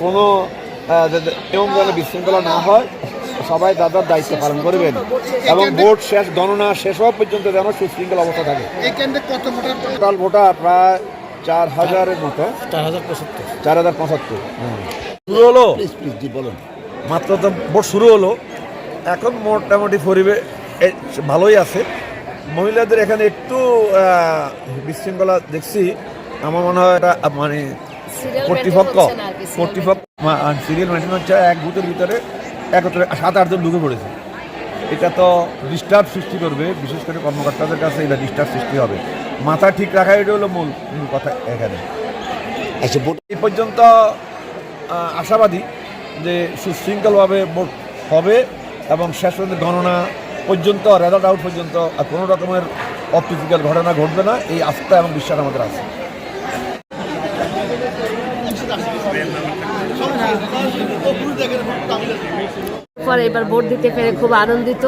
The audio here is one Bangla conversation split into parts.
কোনো নিয়ম যেন বিশৃঙ্খলা না হয় সবাই দাদার দায়িত্ব পালন করবেন। এবং ভোট শেষ গণনা শেষ হওয়া পর্যন্ত যেন সুশৃঙ্খল অবস্থা থাকে। এই কেন্দ্রে টোটাল ভোটার প্রায় চার হাজারের মতো। চার হাজার পঁচাত্তর। চার হাজার পঁচাত্তর শুরু হলো? প্লিজ প্লিজ জি বলুন। মাত্র তো ভোট শুরু হলো। এখন মোটামুটি পরিবেশ ভালোই আছে। মহিলাদের এখানে একটু বিশৃঙ্খলা দেখছি। আমার মনে হয় এটা মানে কর্তৃপক্ষ কর্তৃপক্ষ সিরিয়াল মেনটেন। হচ্ছে এক বুথের ভিতরে একত্রে সাত আটজন ঢুকে পড়েছে। এটা তো ডিস্টার্ব সৃষ্টি করবে বিশেষ করে কর্মকর্তাদের কাছে এটা ডিস্টার্ব সৃষ্টি হবে। মাথা ঠিক রাখা এটা হলো মূল মূল কথা এখানে। আচ্ছা ভোট এই পর্যন্ত আশাবাদী যে সুশৃঙ্খলভাবে ভোট হবে এবং শেষ পর্যন্ত গণনা পর্যন্ত রেজাল্ট আউট পর্যন্ত আর কোনো রকমের অপ্রীতিকর ঘটনা ঘটবে না এই আস্থা এবং বিশ্বাস আমাদের আছে। পর এবার ভোট দিতে পেরে খুব আনন্দিত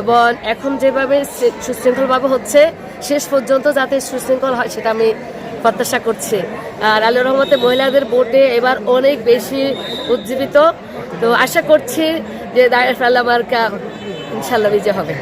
এবং এখন যেভাবে সুশৃঙ্খলভাবে হচ্ছে, শেষ পর্যন্ত যাতে সুশৃঙ্খল হয় সেটা আমি প্রত্যাশা করছি। আর আল্লাহ রহমতে মহিলাদের ভোটে এবার অনেক বেশি উজ্জীবিত। তো আশা করছি যে দায়ের ফাল্লা মার্কা ইনশাল্লাহ বিজয় হবে।